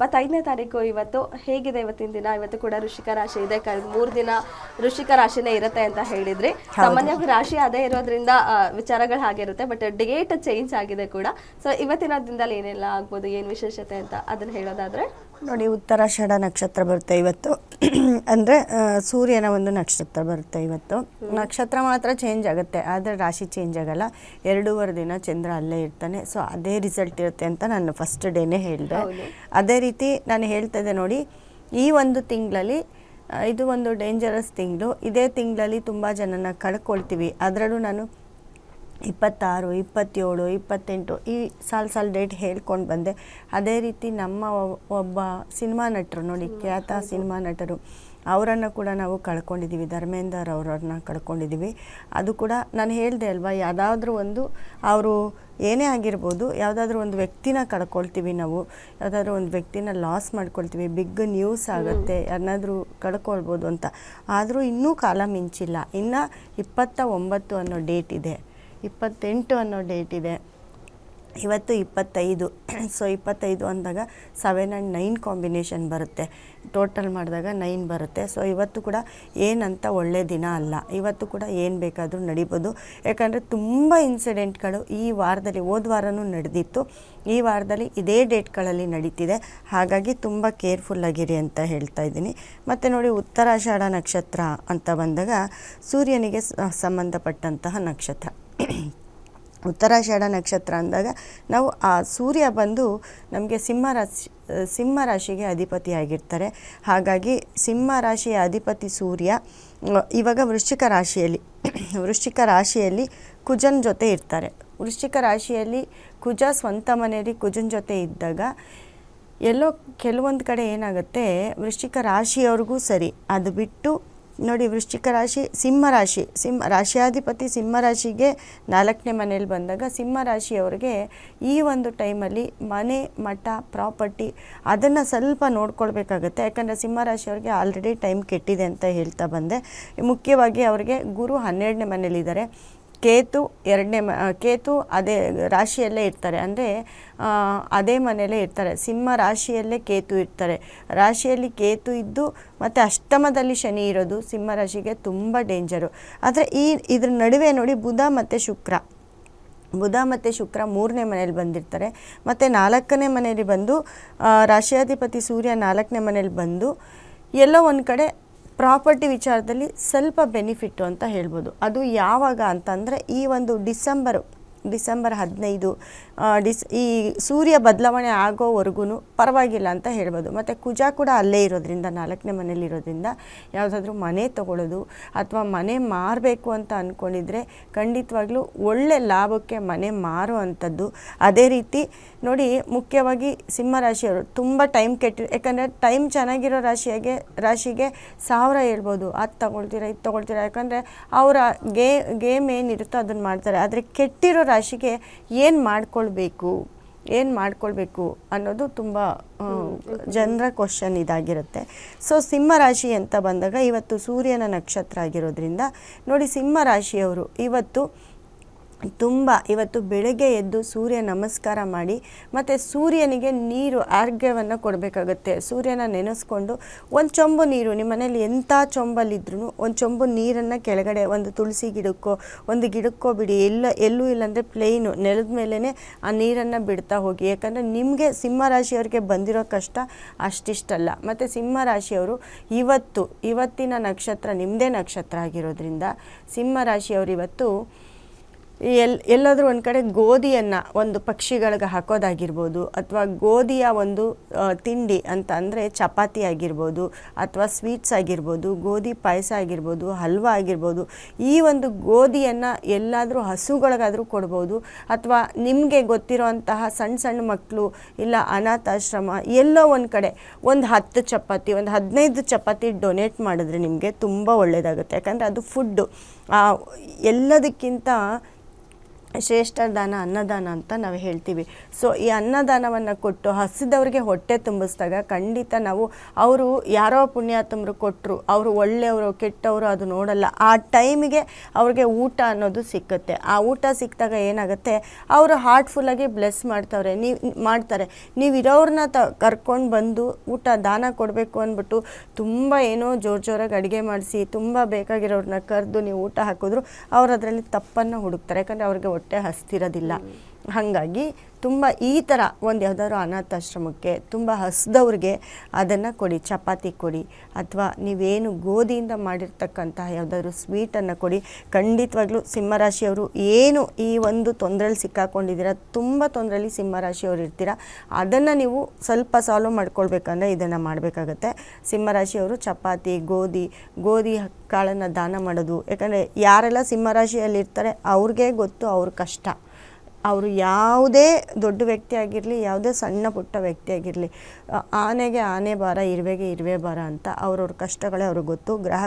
ಇಪ್ಪತ್ತೈದನೇ ತಾರೀಕು ಇವತ್ತು ಹೇಗಿದೆ ಇವತ್ತಿನ ದಿನ? ಇವತ್ತು ಕೂಡ ಋಷಿಕ ರಾಶಿ ಇದೆ. ಕಳೆದ ಮೂರು ದಿನ ಋಷಿಕ ರಾಶಿನೇ ಇರುತ್ತೆ ಅಂತ ಹೇಳಿದ್ರಿ. ಸಾಮಾನ್ಯವಾಗಿ ರಾಶಿ ಅದೇ ಇರೋದ್ರಿಂದ ವಿಚಾರಗಳು ವಿಚಾರಗಳು ಹಾಗಿರುತ್ತೆ ಬಟ್ ಡೇಟ್ ಚೇಂಜ್ ಆಗಿದೆ ಕೂಡ. ಸೊ ಇವತ್ತಿನ ದಿನದಲ್ಲಿ ಏನೆಲ್ಲ ಆಗ್ಬೋದು ಏನು ವಿಶೇಷತೆ ಅಂತ ಅದನ್ನ ಹೇಳೋದಾದ್ರೆ? ನೋಡಿ ಉತ್ತರಾಷಾಢ ನಕ್ಷತ್ರ ಬರುತ್ತೆ ಇವತ್ತು. ಅಂದರೆ ಸೂರ್ಯನ ಒಂದು ನಕ್ಷತ್ರ ಬರುತ್ತೆ ಇವತ್ತು. ನಕ್ಷತ್ರ ಮಾತ್ರ ಚೇಂಜ್ ಆಗುತ್ತೆ ಆದರೆ ರಾಶಿ ಚೇಂಜ್ ಆಗಲ್ಲ. ಎರಡೂವರೆ ದಿನ ಚಂದ್ರ ಅಲ್ಲೇ ಇರ್ತಾನೆ. ಸೊ ಅದೇ ರಿಸಲ್ಟ್ ಇರುತ್ತೆ ಅಂತ ನಾನು ಫಸ್ಟ್ ಡೇನೇ ಹೇಳಿದೆ. ಅದೇ ರೀತಿ ನಾನು ಹೇಳ್ತಾ ಇದ್ದೆ ನೋಡಿ ಈ ಒಂದು ತಿಂಗಳಲ್ಲಿ ಇದು ಒಂದು ಡೇಂಜರಸ್ ತಿಂಗಳು. ಇದೇ ತಿಂಗಳಲ್ಲಿ ತುಂಬ ಜನನ ಕಳ್ಕೊಳ್ತೀವಿ. ಅದರಲ್ಲೂ ನಾನು ಇಪ್ಪತ್ತಾರು ಇಪ್ಪತ್ತೇಳು ಇಪ್ಪತ್ತೆಂಟು ಈ ಸಾಲ್ ಸಾಲ್ ಡೇಟ್ ಹೇಳ್ಕೊಂಡು ಬಂದೆ. ಅದೇ ರೀತಿ ನಮ್ಮ ಒಬ್ಬ ಸಿನಿಮಾ ನಟರು ನೋಡಿ ಖ್ಯಾತ ಸಿನಿಮಾ ನಟರು ಅವರನ್ನು ಕೂಡ ನಾವು ಕಳ್ಕೊಂಡಿದ್ದೀವಿ ಧರ್ಮೇಂದರ್ ಅವರನ್ನ ಕಳ್ಕೊಂಡಿದ್ದೀವಿ ಅದು ಕೂಡ ನಾನು ಹೇಳಿದೆ ಅಲ್ವಾ ಯಾವುದಾದ್ರೂ ಒಂದು ಅವರು ಏನೇ ಆಗಿರ್ಬೋದು ಯಾವುದಾದ್ರೂ ಒಂದು ವ್ಯಕ್ತಿನ ಕಳ್ಕೊಳ್ತೀವಿ ನಾವು. ಯಾವುದಾದ್ರೂ ಒಂದು ವ್ಯಕ್ತಿನ ಲಾಸ್ ಮಾಡ್ಕೊಳ್ತೀವಿ. ಬಿಗ್ ನ್ಯೂಸ್ ಆಗುತ್ತೆ ಯಾರನ್ನಾದ್ರೂ ಕಳ್ಕೊಳ್ಬೋದು ಅಂತ. ಆದರೂ ಇನ್ನೂ ಕಾಲ ಮಿಂಚಿಲ್ಲ. ಇನ್ನು ಇಪ್ಪತ್ತ ಒಂಬತ್ತು ಅನ್ನೋ ಡೇಟ್ ಇದೆ. ಇಪ್ಪತ್ತೆಂಟು ಅನ್ನೋ ಡೇಟ್ ಇದೆ. ಇವತ್ತು ಇಪ್ಪತ್ತೈದು. ಸೊ ಇಪ್ಪತ್ತೈದು ಅಂದಾಗ ಸೆವೆನ್ ಆ್ಯಂಡ್ ನೈನ್ ಕಾಂಬಿನೇಷನ್ ಬರುತ್ತೆ. ಟೋಟಲ್ ಮಾಡಿದಾಗ ನೈನ್ ಬರುತ್ತೆ. ಸೊ ಇವತ್ತು ಕೂಡ ಏನಂತ ಒಳ್ಳೆ ದಿನ ಅಲ್ಲ. ಇವತ್ತು ಕೂಡ ಏನು ಬೇಕಾದರೂ ನಡಿಬೋದು. ಯಾಕಂದರೆ ತುಂಬ ಇನ್ಸಿಡೆಂಟ್ಗಳು ಈ ವಾರದಲ್ಲಿ, ಹೋದ ವಾರನೂ ನಡೆದಿತ್ತು. ಈ ವಾರದಲ್ಲಿ ಇದೇ ಡೇಟ್ಗಳಲ್ಲಿ ನಡೀತಿದೆ. ಹಾಗಾಗಿ ತುಂಬ ಕೇರ್ಫುಲ್ಲಾಗಿರಿ ಅಂತ ಹೇಳ್ತಾ ಇದ್ದೀನಿ. ಮತ್ತು ನೋಡಿ, ಉತ್ತರಾಷಾಢ ನಕ್ಷತ್ರ ಅಂತ ಬಂದಾಗ ಸೂರ್ಯನಿಗೆ ಸಂಬಂಧಪಟ್ಟಂತಹ ನಕ್ಷತ್ರ. ಉತ್ತರಾಷಾಢ ನಕ್ಷತ್ರ ಅಂದಾಗ ನಾವು ಆ ಸೂರ್ಯ ಬಂದು ನಮಗೆ ಸಿಂಹ ರಾಶಿ, ಸಿಂಹ ರಾಶಿಗೆ ಅಧಿಪತಿಯಾಗಿರ್ತಾರೆ. ಹಾಗಾಗಿ ಸಿಂಹ ರಾಶಿಯ ಅಧಿಪತಿ ಸೂರ್ಯ, ಇವಾಗ ವೃಶ್ಚಿಕ ರಾಶಿಯಲ್ಲಿ ವೃಶ್ಚಿಕ ರಾಶಿಯಲ್ಲಿ ಕುಜನ್ ಜೊತೆ ಇರ್ತಾರೆ. ವೃಶ್ಚಿಕ ರಾಶಿಯಲ್ಲಿ ಕುಜ ಸ್ವಂತ ಮನೆಯಲ್ಲಿ ಕುಜನ್ ಜೊತೆ ಇದ್ದಾಗ ಎಲ್ಲೋ ಕೆಲವೊಂದು ಕಡೆ ಏನಾಗುತ್ತೆ, ವೃಶ್ಚಿಕ ರಾಶಿಯವ್ರಿಗೂ ಸರಿ. ಅದು ಬಿಟ್ಟು ನೋಡಿ ವೃಶ್ಚಿಕ ರಾಶಿ, ಸಿಂಹ ರಾಶಿ. ಸಿಂಹ ರಾಶಿಯಾಧಿಪತಿ ಸಿಂಹ ರಾಶಿಗೆ ನಾಲ್ಕನೇ ಮನೇಲಿ ಬಂದಾಗ ಸಿಂಹ ರಾಶಿಯವರಿಗೆ ಈ ಒಂದು ಟೈಮಲ್ಲಿ ಮನೆ, ಮಠ, ಪ್ರಾಪರ್ಟಿ ಅದನ್ನು ಸ್ವಲ್ಪ ನೋಡ್ಕೊಳ್ಬೇಕಾಗತ್ತೆ. ಯಾಕಂದರೆ ಸಿಂಹ ರಾಶಿಯವ್ರಿಗೆ ಆಲ್ರೆಡಿ ಟೈಮ್ ಕೆಟ್ಟಿದೆ ಅಂತ ಹೇಳ್ತಾ ಬಂದೆ. ಮುಖ್ಯವಾಗಿ ಅವರಿಗೆ ಗುರು ಹನ್ನೆರಡನೇ ಮನೇಲಿದ್ದಾರೆ. ಕೇತು ಎರಡನೇ ಕೇತು ಅದೇ ರಾಶಿಯಲ್ಲೇ ಇರ್ತಾರೆ. ಅಂದರೆ ಅದೇ ಮನೆಯಲ್ಲೇ ಇರ್ತಾರೆ. ಸಿಂಹ ರಾಶಿಯಲ್ಲೇ ಕೇತು ಇರ್ತಾರೆ. ರಾಶಿಯಲ್ಲಿ ಕೇತು ಇದ್ದು, ಮತ್ತು ಅಷ್ಟಮದಲ್ಲಿ ಶನಿ ಇರೋದು ಸಿಂಹ ರಾಶಿಗೆ ತುಂಬ ಡೇಂಜರು ಆದರೆ ಈ, ಇದ್ರ ನಡುವೆ ನೋಡಿ ಬುಧ ಮತ್ತು ಶುಕ್ರ. ಬುಧ ಮತ್ತು ಶುಕ್ರ ಮೂರನೇ ಮನೇಲಿ ಬಂದಿರ್ತಾರೆ. ಮತ್ತು ನಾಲ್ಕನೇ ಮನೆಯಲ್ಲಿ ಬಂದು ರಾಶಿಯಾಧಿಪತಿ ಸೂರ್ಯ ನಾಲ್ಕನೇ ಮನೇಲಿ ಬಂದು, ಎಲ್ಲೋ ಒಂದು ಕಡೆ ಪ್ರಾಪರ್ಟಿ ವಿಚಾರದಲ್ಲಿ ಸ್ವಲ್ಪ ಬೆನಿಫಿಟ್ಟು ಅಂತ ಹೇಳ್ಬೋದು. ಅದು ಯಾವಾಗ ಅಂತಂದರೆ ಈ ಒಂದು ಡಿಸೆಂಬರು ಡಿಸೆಂಬರ್ ಹದಿನೈದು ಡಿಸ್, ಈ ಸೂರ್ಯ ಬದಲಾವಣೆ ಆಗೋವರೆಗೂ ಪರವಾಗಿಲ್ಲ ಅಂತ ಹೇಳ್ಬೋದು. ಮತ್ತು ಕುಜ ಕೂಡ ಅಲ್ಲೇ ಇರೋದ್ರಿಂದ, ನಾಲ್ಕನೇ ಮನೇಲಿರೋದ್ರಿಂದ ಯಾವುದಾದ್ರೂ ಮನೆ ತಗೊಳ್ಳೋದು ಅಥವಾ ಮನೆ ಮಾರಬೇಕು ಅಂತ ಅಂದ್ಕೊಂಡಿದ್ರೆ ಖಂಡಿತವಾಗ್ಲೂ ಒಳ್ಳೆ ಲಾಭಕ್ಕೆ ಮನೆ ಮಾರುವಂಥದ್ದು. ಅದೇ ರೀತಿ ನೋಡಿ, ಮುಖ್ಯವಾಗಿ ಸಿಂಹ ರಾಶಿಯವರು ತುಂಬ ಟೈಮ್ ಕೆಟ್ಟಿ, ಯಾಕಂದರೆ ಟೈಮ್ ಚೆನ್ನಾಗಿರೋ ರಾಶಿಯಾಗೆ, ರಾಶಿಗೆ ಸಾವಿರ ಹೇಳ್ಬೋದು. ಅದು ತಗೊಳ್ತೀರಾ, ಇದು ತಗೊಳ್ತೀರಾ, ಯಾಕಂದರೆ ಅವರ ಗೇ, ಗೇಮ್ ಏನಿರುತ್ತೋ ಅದನ್ನು ಮಾಡ್ತಾರೆ. ಆದರೆ ಕೆಟ್ಟಿರೋ ರಾಶಿಗೆ ಏನು ಮಾಡ್ಕೊಳ್ಬೇಕು ಏನು ಮಾಡ್ಕೊಳ್ಬೇಕು ಅನ್ನೋದು ತುಂಬ ಜನರ ಕ್ವಶನ್ ಇದಾಗಿರುತ್ತೆ. ಸೊ ಸಿಂಹ ರಾಶಿ ಅಂತ ಬಂದಾಗ ಇವತ್ತು ಸೂರ್ಯನ ನಕ್ಷತ್ರ ಆಗಿರೋದ್ರಿಂದ ನೋಡಿ ಸಿಂಹ ರಾಶಿಯವರು ಇವತ್ತು ತುಂಬ ಇವತ್ತು ಬೆಳಗ್ಗೆ ಎದ್ದು ಸೂರ್ಯ ನಮಸ್ಕಾರ ಮಾಡಿ ಮತ್ತು ಸೂರ್ಯನಿಗೆ ನೀರು, ಆರೋಗ್ಯವನ್ನು ಕೊಡಬೇಕಾಗತ್ತೆ. ಸೂರ್ಯನ ನೆನೆಸ್ಕೊಂಡು ಒಂದು ಚೊಂಬು ನೀರು ನಿಮ್ಮ ಮನೇಲಿ ಎಂಥ ಚೊಂಬಲ್ಲಿದ್ರೂ ಒಂದು ಚೊಂಬು ನೀರನ್ನು ಕೆಳಗಡೆ ಒಂದು ತುಳಸಿ ಗಿಡಕ್ಕೋ, ಒಂದು ಗಿಡಕ್ಕೋ ಬಿಡಿ. ಎಲ್ಲ, ಎಲ್ಲೂ ಇಲ್ಲಾಂದರೆ ಪ್ಲೇನು ನೆಲದ ಮೇಲೇ ಆ ನೀರನ್ನು ಬಿಡ್ತಾ ಹೋಗಿ. ಯಾಕಂದರೆ ನಿಮಗೆ ಸಿಂಹ ರಾಶಿಯವ್ರಿಗೆ ಬಂದಿರೋ ಕಷ್ಟ ಅಷ್ಟಿಷ್ಟಲ್ಲ. ಮತ್ತು ಸಿಂಹ ರಾಶಿಯವರು ಇವತ್ತು, ಇವತ್ತಿನ ನಕ್ಷತ್ರ ನಿಮ್ಮದೇ ನಕ್ಷತ್ರ ಆಗಿರೋದ್ರಿಂದ ಸಿಂಹ ರಾಶಿಯವರು ಇವತ್ತು ಎಲ್, ಎಲ್ಲಾದರೂ ಒಂದು ಕಡೆ ಗೋಧಿಯನ್ನು ಒಂದು ಪಕ್ಷಿಗಳಿಗೆ ಹಾಕೋದಾಗಿರ್ಬೋದು ಅಥವಾ ಗೋಧಿಯ ಒಂದು ತಿಂಡಿ ಅಂತ ಅಂದರೆ ಚಪಾತಿ ಆಗಿರ್ಬೋದು ಅಥವಾ ಸ್ವೀಟ್ಸ್ ಆಗಿರ್ಬೋದು, ಗೋಧಿ ಪಾಯಸ ಆಗಿರ್ಬೋದು, ಹಲ್ವಾ ಆಗಿರ್ಬೋದು, ಈ ಒಂದು ಗೋಧಿಯನ್ನು ಎಲ್ಲಾದರೂ ಹಸುಗಳಿಗಾದರೂ ಕೊಡ್ಬೋದು ಅಥವಾ ನಿಮಗೆ ಗೊತ್ತಿರುವಂತಹ ಸಣ್ಣ ಸಣ್ಣ ಮಕ್ಕಳು ಇಲ್ಲ ಅನಾಥಾಶ್ರಮ ಎಲ್ಲೋ ಒಂದು ಕಡೆ ಒಂದು ಹತ್ತು ಚಪಾತಿ, ಒಂದು ಹದಿನೈದು ಚಪಾತಿ ಡೊನೇಟ್ ಮಾಡಿದ್ರೆ ನಿಮಗೆ ತುಂಬ ಒಳ್ಳೆಯದಾಗುತ್ತೆ ಯಾಕಂದರೆ ಅದು ಫುಡ್ಡು ಎಲ್ಲದಕ್ಕಿಂತ ಶ್ರೇಷ್ಠ ದಾನ, ಅನ್ನದಾನ ಅಂತ ನಾವು ಹೇಳ್ತೀವಿ. ಸೊ ಈ ಅನ್ನದಾನವನ್ನು ಕೊಟ್ಟು ಹಸಿದವರಿಗೆ ಹೊಟ್ಟೆ ತುಂಬಿಸಿದಾಗ ಖಂಡಿತ ನಾವು ಅವರು ಯಾರೋ ಪುಣ್ಯಾತ್ಮರು ಕೊಟ್ಟರು ಅವರು ಒಳ್ಳೆಯವರು, ಕೆಟ್ಟವರು ಅದು ನೋಡಲ್ಲ. ಆ ಟೈಮಿಗೆ ಅವ್ರಿಗೆ ಊಟ ಅನ್ನೋದು ಸಿಕ್ಕುತ್ತೆ. ಆ ಊಟ ಸಿಕ್ಕಿದಾಗ ಏನಾಗುತ್ತೆ? ಅವರು ಹಾರ್ಟ್ಫುಲ್ಲಾಗಿ ಬ್ಲೆಸ್ ಮಾಡ್ತವ್ರೆ. ನೀವು, ಮಾಡ್ತಾರೆ. ನೀವು ಇರೋರನ್ನ ತ, ಕರ್ಕೊಂಡು ಬಂದು ಊಟ, ದಾನ ಕೊಡಬೇಕು ಅಂದ್ಬಿಟ್ಟು ತುಂಬ ಏನೋ ಜೋರು ಜೋರಾಗಿ ಅಡುಗೆ ಮಾಡಿಸಿ, ತುಂಬ ಬೇಕಾಗಿರೋರನ್ನ ಕರೆದು ನೀವು ಊಟ ಹಾಕಿದ್ರು ಅವ್ರು ಅದರಲ್ಲಿ ತಪ್ಪನ್ನು ಹುಡುಕ್ತಾರೆ. ಯಾಕಂದರೆ ಅವ್ರಿಗೆ ಹೊಟ್ಟೆ ಹಸ್ತಿರೋದಿಲ್ಲ. ಹಾಗಾಗಿ ತುಂಬ ಈ ಥರ ಒಂದು ಯಾವುದಾದ್ರು ಅನಾಥಾಶ್ರಮಕ್ಕೆ ತುಂಬ ಹಸ್ದವ್ರಿಗೆ ಅದನ್ನು ಕೊಡಿ, ಚಪಾತಿ ಕೊಡಿ ಅಥವಾ ನೀವೇನು ಗೋಧಿಯಿಂದ ಮಾಡಿರ್ತಕ್ಕಂತಹ ಯಾವುದಾದ್ರು ಸ್ವೀಟನ್ನು ಕೊಡಿ. ಖಂಡಿತವಾಗ್ಲೂ ಸಿಂಹರಾಶಿಯವರು ಏನು ಈ ಒಂದು ತೊಂದರೆಯಲ್ಲಿ ಸಿಕ್ಕಾಕೊಂಡಿದ್ದೀರಾ, ತುಂಬ ತೊಂದರೆಯಲ್ಲಿ ಸಿಂಹರಾಶಿಯವರು ಇರ್ತೀರ, ಅದನ್ನು ನೀವು ಸ್ವಲ್ಪ ಸಾಲ್ವ್ ಮಾಡ್ಕೊಳ್ಬೇಕಂದ್ರೆ ಇದನ್ನು ಮಾಡಬೇಕಾಗತ್ತೆ. ಸಿಂಹರಾಶಿಯವರು ಚಪಾತಿ, ಗೋಧಿ ಗೋಧಿ ಕಾಳನ್ನು ದಾನ ಮಾಡೋದು, ಯಾಕಂದರೆ ಯಾರೆಲ್ಲ ಸಿಂಹರಾಶಿಯಲ್ಲಿರ್ತಾರೆ ಅವ್ರಿಗೆ ಗೊತ್ತು ಅವ್ರ ಕಷ್ಟ. ಅವರು ಯಾವುದೇ ದೊಡ್ಡ ವ್ಯಕ್ತಿ ಆಗಿರಲಿ, ಯಾವುದೇ ಸಣ್ಣ ಪುಟ್ಟ ವ್ಯಕ್ತಿ ಆಗಿರಲಿ ಆನೆಗೆ ಆನೆ ಭಾರ, ಇರುವೆಗೆ ಇರುವೆ ಭಾರ ಅಂತ ಅವ್ರವ್ರ ಕಷ್ಟಗಳೇ ಅವ್ರಿಗೆ ಗೊತ್ತು. ಗ್ರಹ